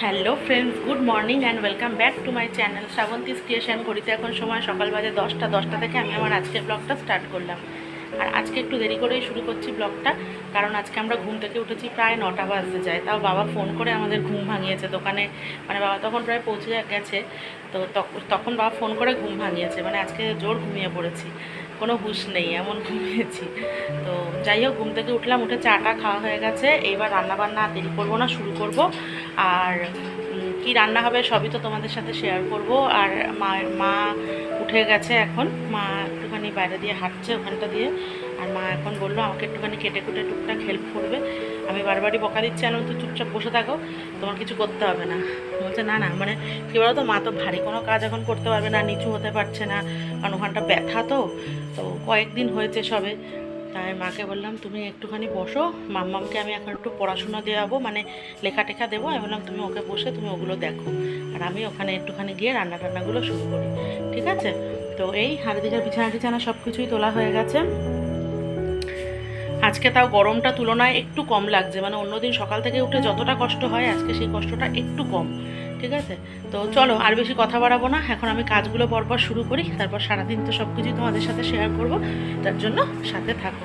Hello friends, good morning and welcome back to my channel Shrabanti's creation করিতে এখন সময় সকাল বাজে দশটা দশটা থেকে আমি আমার আজকের ব্লগটা স্টার্ট করলাম। আর আজকে একটু দেরি করেই শুরু করছি ব্লগটা কারণ আজকে আমরা ঘুম থেকে উঠেছি প্রায় নটা বাজতে যায়। তাও বাবা ফোন করে আমাদের ঘুম ভাঙিয়েছে। দোকানে মানে বাবা তখন প্রায় পৌঁছে গেছে, তো তখ- তখন বাবা ফোন করে ঘুম ভাঙিয়েছে। মানে আজকে জোর ঘুমিয়ে পড়েছি। কোনো হুশ নেই, এমন ঘুমিয়েছি। তো যাই হোক, ঘুম থেকে উঠলাম, উঠে চাটা খাওয়া হয়ে গেছে। এইবার রান্নাবান্না দেরি করব না, শুরু করব। আর কি রান্না হবে সবই তো তোমাদের সাথে শেয়ার করব। আর মায়ের, মা উঠে গেছে এখন। মা একটুখানি বাইরে দিয়ে হাঁটছে ওখানটা দিয়ে। আর মা এখন বলল, আমাকে একটুখানি কেটে কুটে টুকটাক হেল্প করবে। আমি বারবারই বকা দিচ্ছি আমি তো চুপচাপ বসে থাকো। তোমার কিছু করতে হবে না। বলছে, না না মানে কী বলতো, মা তো ভারী কোনো কাজ এখন করতে পারবে না, নিচু হতে পারছে না। কারণ ওখানটা ব্যথা তো তো কয়েকদিন হয়েছে সবে। তাই মাকে বললাম, তুমি একটুখানি বসো, মাম্মামকে আমি এখন একটু পড়াশোনা দেওয়াবো মানে লেখা টেখা দেবো। আমি বললাম, তুমি ওকে বসে, তুমি ওগুলো দেখো। আর আমি ওখানে একটুখানি গিয়ে রান্না টান্নাগুলো শুরু করি, ঠিক আছে? তো এই হাড়ি দিঘার বিছানা টিছানা সব কিছুই তোলা হয়ে গেছে। আজকে তাও গরমটা তুলনায় একটু কম লাগছে মানে অন্যদিন সকাল থেকে উঠে যতটা কষ্ট হয়, আজকে সেই কষ্টটা একটু কম। ঠিক আছে? তো চলো, আর বেশি কথা বাড়াবো না। এখন আমি কাজগুলো পরপর শুরু করি। তারপর সারাদিন তো সব কিছুই তোমাদের সাথে শেয়ার করব। তার জন্য সাথে থাকো।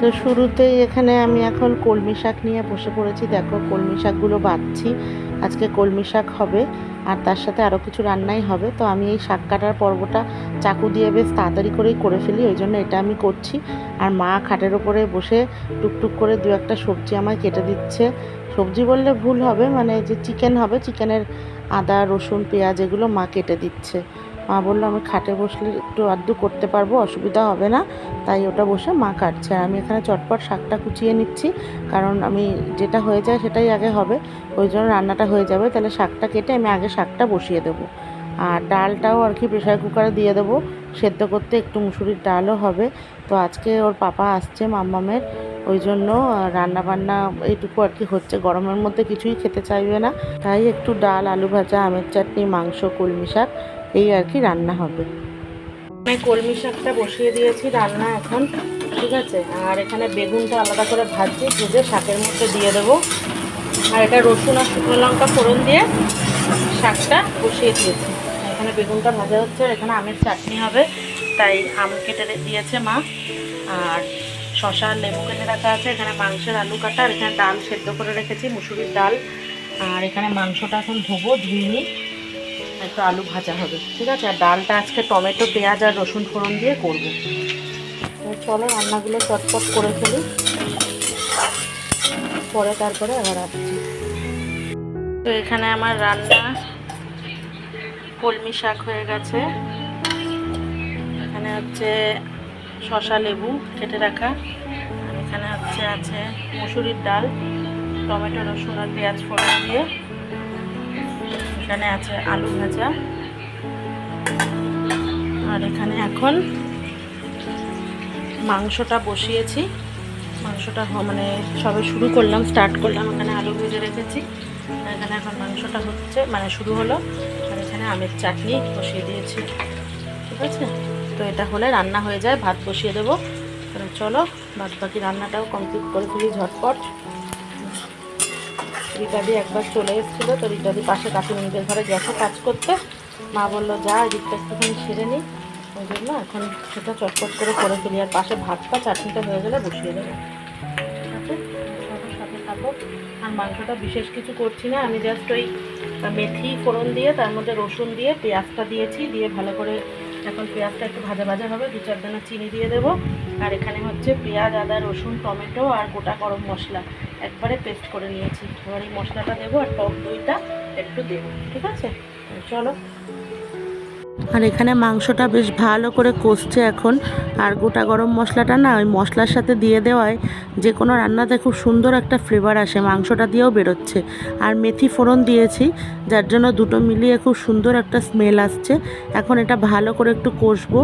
তো শুরুতেই এখানে আমি এখন কলমি শাক নিয়ে বসে পড়েছি। দেখো, কলমি শাকগুলো বাচ্ছি। আজকে কলমি শাক হবে, আর তার সাথে আরও কিছু রান্নাই হবে। তো আমি এই শাক কাটার পর্বটা চাকু দিয়ে বেশ তাড়াতাড়ি করেই করে ফেলি। ওই জন্য এটা আমি করছি। আর মা খাটের ওপরে বসে টুকটুক করে দু একটা সবজি আমায় কেটে দিচ্ছে। সবজি বললে ভুল হবে মানে যে চিকেন হবে চিকেনের আদা, রসুন, পেঁয়াজ এগুলো মা কেটে দিচ্ছে। মা বলল, আমি খাটে বসলে একটু আধটু করতে পারব, অসুবিধা হবে না। তাই ওটা বসে মা কাটছে। আর আমি এখানে চটপট শাকটা কুচিয়ে নিচ্ছি, কারণ আমি যেটা হয়ে যায় সেটাই আগে হবে। ওই জন্য রান্নাটা হয়ে যাবে, তাহলে শাকটা কেটে আমি আগে শাকটা বসিয়ে দেবো। আর ডালটাও আর কি প্রেশার কুকারে দিয়ে দেবো, সেদ্ধ করতে একটু মুসুরির ডালও হবে। তো আজকে ওর পাপা আসছে মাম্মামের ওই জন্য রান্না বান্না এইটুকু আর কি হচ্ছে। গরমের মধ্যে কিছুই খেতে চাইবে না। তাই একটু ডাল, আলু ভাজা, আমের চাটনি, মাংস, কলমি শাক, এই আর কি রান্না হবে। আমি কলমি শাকটা বসিয়ে দিয়েছি রান্না এখন, ঠিক আছে? আর এখানে বেগুনটা আলাদা করে ভাজছি, ভেজে শাকের মধ্যে দিয়ে দেবো। আর এটা রসুন আর শুকনো লঙ্কা ফোড়ন দিয়ে শাকটা বসিয়ে দিয়েছি। এখানে বেগুনটা ভাজা হচ্ছে আর এখানে আমের চাটনি হবে, তাই আম কেটে দিয়েছে মা। আর শশা, লেবু কেটে রাখা আছে, এখানে মাংসের আলু কাটা, আর এখানে ডাল সেদ্ধ করে রেখেছি, মুসুরির ডাল। আর এখানে মাংসটা এখন ধোবো, ধুয়ে নিই, একটু আলু ভাজা হবে, ঠিক আছে? আর ডালটা আজকে টমেটো, পেঁয়াজ আর রসুন ফোড়ন দিয়ে করব। চলো রান্নাগুলো চটপট করে ফেলি। পরে তারপরে আবার আসছি। তো এখানে আমার রান্না কলমি শাক হয়ে গেছে। এখানে হচ্ছে শশা লেবু কেটে রাখা। এখানে হচ্ছে আছে মুসুরির ডাল, টমেটো, রসুন আর পেঁয়াজ ফোড়ন দিয়ে। এখানে আছে আলু ভাজা। আর এখানে এখন মাংসটা বসিয়েছি। মাংসটা মানে সবে শুরু করলাম স্টার্ট করলাম, এখানে আলু ভেজে রেখেছি। এখানে এখন মাংসটা হচ্ছে মানে শুরু হলো। আর এখানে আমের চাটনি বসিয়ে দিয়েছি। ঠিক আছে? তো এটা হলে রান্না হয়ে যায়, ভাত বসিয়ে দেবো। চলো বাদ বাকি রান্নাটাও কমপ্লিট করে ফেলি ঝটপট। রিটাদি একবার চলে এসেছিল, তো রিটাদি পাশে কাকিমণিদের ঘরে গেছে কাজ করতে। মা বলল, যা, এদিকটা একটুখানি সেরে নিই ওই জন্য এখন সেটা চটপট করে করে ফেলি। আর পাশে ভাতটা, চাটনিটা হয়ে গেলে বসিয়ে দেবো। সাথে আর মাংসটা বিশেষ কিছু করছি না। আমি জাস্ট ওই মেথি ফোড়ন দিয়ে, তার মধ্যে রসুন দিয়ে, পেঁয়াজটা দিয়েছি, দিয়ে ভালো করে এখন পেঁয়াজটা একটু ভাজা ভাজা হবে, দু চার দানা চিনি দিয়ে দেবো। আর এখানে হচ্ছে পেঁয়াজ, আদা, রসুন, টমেটো আর গোটা গরম মশলা। একবারে পেস্ট করে নিয়েছি। এবার এই মশলাটা দেবো আর টক দইটা একটু দেবো, ঠিক আছে? চলো। আর এখানে মাংসটা বেশ ভালো করে কষছে এখন। আর গোটা গরম মশলাটা না ওই মশলার সাথে দিয়ে দেওয়ায় যে কোনো রান্নাতে খুব সুন্দর একটা ফ্লেভার আসে, মাংসটা দিয়েও বেরোচ্ছে। আর মেথি ফোড়ন দিয়েছি, যার জন্য দুটো মিলিয়ে খুব সুন্দর একটা স্মেল আসছে। এখন এটা ভালো করে একটু কষবো,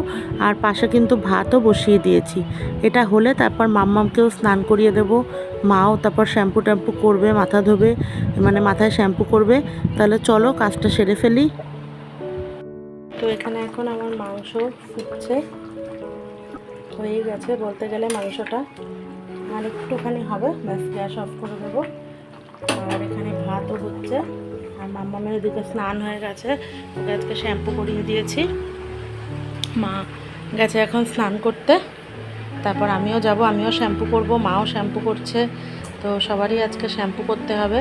আর পাশে কিন্তু ভাতও বসিয়ে দিয়েছি। এটা হলে তারপর মাম্মামকেও স্নান করিয়ে দেবো। মাও তারপর শ্যাম্পু ট্যাম্পু করবে, মাথা ধোবে মানে মাথায় শ্যাম্পু করবে। তাহলে চলো কাজটা সেরে ফেলি। তো এখানে এখন আমার মাংস ফুটছে। হয়ে গেছে বলতে গেলে মাংসটা। আর একটুখানি হবে, ব্যাস গ্যাস অফ করে দেবো। আর এখানে ভাতও হচ্ছে। আর মাম্মামের ওদিকে স্নান হয়ে গেছে। ওকে আজকে শ্যাম্পু করিয়ে দিয়েছি। মা গেছে এখন স্নান করতে। তারপর আমিও যাব, আমিও শ্যাম্পু করব, মাও শ্যাম্পু করছে। তো সবারই আজকে শ্যাম্পু করতে হবে।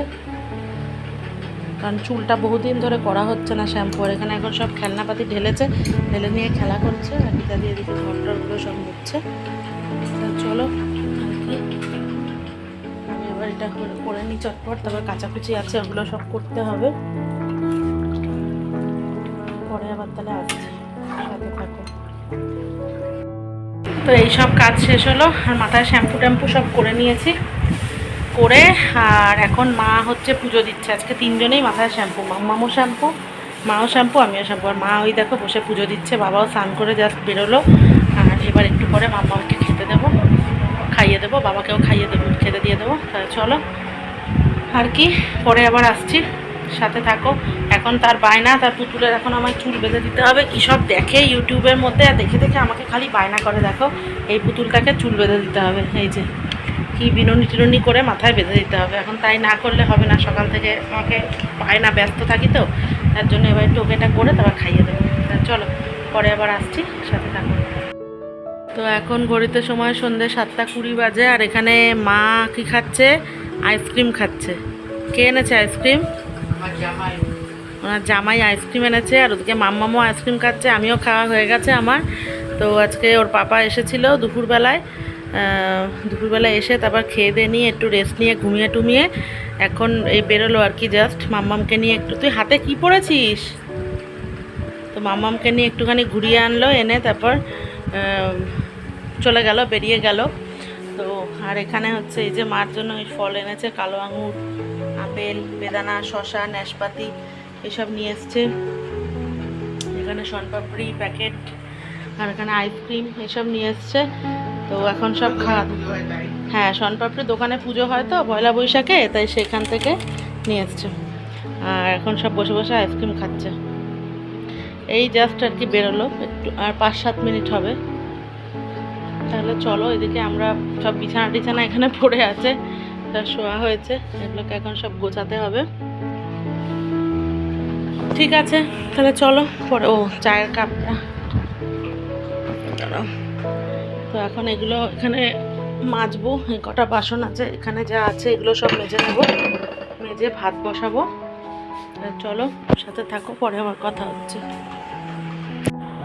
কারণ চুলটা বহুদিন ধরে করা হচ্ছে না শ্যাম্পু আর এখানে এখন সব খেলনাপাতি ঢেলেছে, ঢেলে নিয়ে খেলা করছে, আর পিতা দিয়ে দিকে ঘন্টারগুলো সব তো চলো আমি এবার এটা করে- করে নিই চটপট, তারপর কাচাকুচি আছে, ওগুলো সব করতে হবে। পরে আবার তাহলে আসছি, সাথে থাকো। তো এই সব কাজ শেষ হলো, আর মাথায় শ্যাম্পু ট্যাম্পু সব করে নিয়েছি। করে, আর এখন মা হচ্ছে পুজো দিচ্ছে। আজকে তিনজনেই মাথায় শ্যাম্পু মাম্মামও শ্যাম্পু, মাও শ্যাম্পু, আমিও শ্যাম্পু। আর মা ওই দেখো বসে পুজো দিচ্ছে, বাবাও স্নান করে জাস্ট বেরোলো। আর এবার একটু পরে মাম্মাকে খেতে দেবো, খাইয়ে দেবো, বাবাকেও খাইয়ে দেবো, খেতে দিয়ে দেবো। তাহলে চলো, আর কি? পরে আবার আসছি, সাথে থাকো। এখন তার বায়না, তার পুতুলের এখন আমায় চুল বেঁধে দিতে হবে। কী সব দেখে ইউটিউবের মধ্যে, আর দেখে দেখে আমাকে খালি বায়না করে দেখো। এই পুতুলটাকে চুল বেঁধে দিতে হবে, এই যে। কি বিনুনি টিনুনি করে মাথায় বেঁধে দিতে হবে। এখন তাই না করলে হবে না। সকাল থেকে আমাকে পায় না ব্যস্ত থাকি তো। তার জন্য এবার একটু ওকে এটা করে তারপর খাইয়ে দেবো। চলো পরে আবার আসছি সাথে থাকো। তো এখন ঘড়িতে সময় সন্ধ্যে সাতটা কুড়ি বাজে আর এখানে মা কি খাচ্ছে? আইসক্রিম খাচ্ছে। কে এনেছে আইসক্রিম? ওনার জামাই আইসক্রিম এনেছে আর ওদিকে মাম্মামও আইসক্রিম খাচ্ছে আমিও খাওয়া হয়ে গেছে আমার। তো আজকে ওর পাপা এসেছিল দুপুরবেলায়। আহ, দুপুরবেলায় এসে তারপর খেয়ে দিয়ে নিয়ে একটু রেস্ট নিয়ে ঘুমিয়ে টুমিয়ে এখন এই বেরোলো আর কি জাস্ট মাম্মামকে নিয়ে একটু তুই হাতে কি পড়েছিস? তো মাম্মামকে নিয়ে একটুখানি ঘুরিয়ে আনলো এনে তারপর চলে গেল বেরিয়ে গেল। তো আর এখানে হচ্ছে এই যে মার জন্য ওই ফল এনেছে কালো আঙুর আপেল বেদানা শশা নাশপাতি এসব নিয়ে এসছে। এখানে শনপাপড়ি প্যাকেট আর এখানে আইসক্রিম এসব নিয়ে এসছে। তো এখন সব খাওয়া হ্যাঁ শনপাপড়ি দোকানে পুজো হয় তো, পয়লা বৈশাখে, তাই সেখান থেকে নিয়ে এসছে। আর এখন সব বসে বসে আইসক্রিম খাচ্ছে। এই জাস্ট আর কি বেরোলো, একটু আর পাঁচ সাত মিনিট হবে। তাহলে চলো, এদিকে আমরা সব বিছানা টিছানা এখানে পড়ে আছে তা শোয়া হয়েছে, এগুলোকে এখন সব গোছাতে হবে। ঠিক আছে, তাহলে চলো, পরে ও, চায়ের কাপটা। দাঁড়াও। তো এখন এগুলো এখানে মাজবো কটা বাসন আছে, এখানে যা আছে এগুলো সব মেজে নেব, মেজে ভাত বসাবো। চলো, সাথে থাকো, পরে আমার কথা হচ্ছে।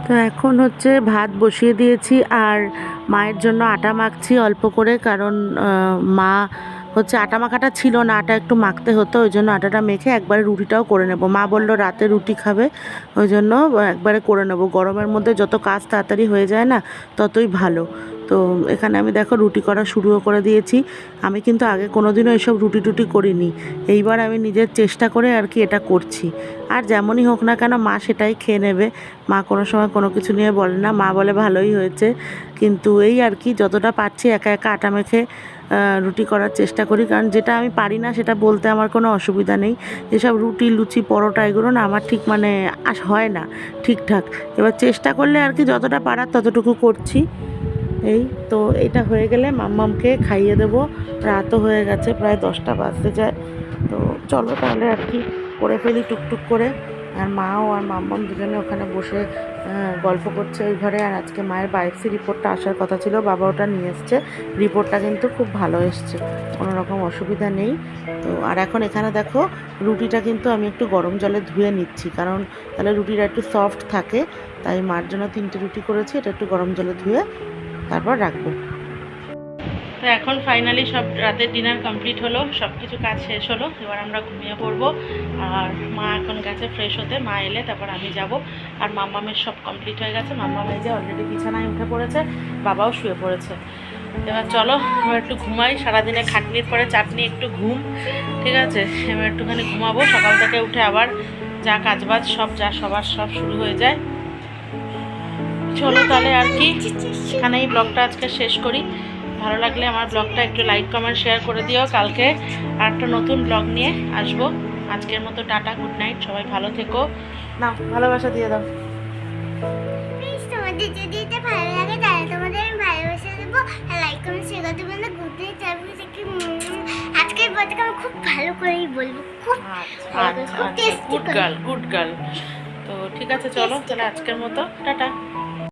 তো এখন হচ্ছে ভাত বসিয়ে দিয়েছি, আর মায়ের জন্য আটা মাখছি অল্প করে, কারণ মা হচ্ছে আটা মাখাটা ছিল না, আটা একটু মাখতে হতো, ওই জন্য আটাটা মেখে একবারে রুটিটাও করে নেব। মা বলল রাতে রুটি খাবে, ওই জন্য একবারে করে নেব। গরমের মধ্যে যত কাজ তাড়াতাড়ি হয়ে যায় না, ততই ভালো। তো এখানে আমি দেখো রুটি করা শুরুও করে দিয়েছি। আমি কিন্তু আগে কোনোদিনও এসব রুটি টুটি করিনি। এইবার আমি নিজের চেষ্টা করে আর কি এটা করছি। আর যেমনই হোক না কেন মা সেটাই খেয়ে নেবে। মা কোনো সময় কোনো কিছু নিয়ে বলে না, মা বলে ভালোই হয়েছে। কিন্তু এই আর কি যতটা পারছি একা একা আটা মেখে রুটি করার চেষ্টা করি। কারণ যেটা আমি পারি না সেটা বলতে আমার কোনো অসুবিধা নেই। এসব রুটি, লুচি, পরোটা এগুলো না আমার ঠিক মানে আস হয় না ঠিকঠাক। এবার চেষ্টা করলে আর কি যতটা পারার ততটুকু করছি। এই তো এটা হয়ে গেলে মাম্মামকে খাইয়ে দেবো। রাতও হয়ে গেছে, প্রায় দশটা বাজতে যায়। তো চলো তাহলে আর কি করে ফেলি টুকটুক করে। আর মাও আর মাম্মাম দুজনে ওখানে বসে গল্প করছে ওই ঘরে। আর আজকে মায়ের বায়োপসি রিপোর্টটা আসার কথা ছিল, বাবা ওটা নিয়ে এসছে। রিপোর্টটা কিন্তু খুব ভালো এসছে, কোনো রকম অসুবিধা নেই। তো আর এখন এখানে দেখো, রুটিটা কিন্তু আমি একটু গরম জলে ধুয়ে নিচ্ছি। কারণ তাহলে রুটিটা একটু সফট থাকে, তাই মার জন্য তিনটে রুটি করেছি, এটা একটু গরম জলে ধুয়ে তারপর রাখব। তো এখন ফাইনালি সব রাতের ডিনার কমপ্লিট হলো সব কিছু কাজ শেষ হলো, এবার আমরা ঘুমিয়ে পড়ব। আর মা এখন গেছে ফ্রেশ হতে, মা এলে তারপর আমি যাব। আর মাম্মামের সব কমপ্লিট হয়ে গেছে, মাম্মাম এই যে অলরেডি বিছানায় উঠে পড়েছে, বাবাও শুয়ে পড়েছে। এবার চলো এবার একটু ঘুমাই, সারাদিনে খাটনির পরে চাটনি, একটু ঘুম, ঠিক আছে? এবার একটুখানি ঘুমাবো, সকাল থেকে উঠে আবার যা কাজবাজ, সব যা সবার সব শুরু হয়ে যায়। চলো তাহলে আর কি। এখানে এই ব্লগটা আজকে শেষ করি। ভালো লাগলে আমার ব্লগটা একটু লাইক কমেন্ট শেয়ার করে দিও। কালকে আর একটা নতুন ব্লগ নিয়ে আসব। আজকের মতো টাটা গুড নাইট সবাই ভালো থেকো। না ভালোবাসা দিয়ে দাও। প্লিজ তোমাদের যদি এটা ভালো লাগে তাহলে তোমাদের আমি ভালোবাসা দেবো। লাইক কমেন্ট শেয়ার করতে পারলে আমি খুব ভালো করেই বলব। খুব গুড গার্ল গুড গার্ল তো ঠিক আছে চলো তাহলে আজকের মতো টাটা।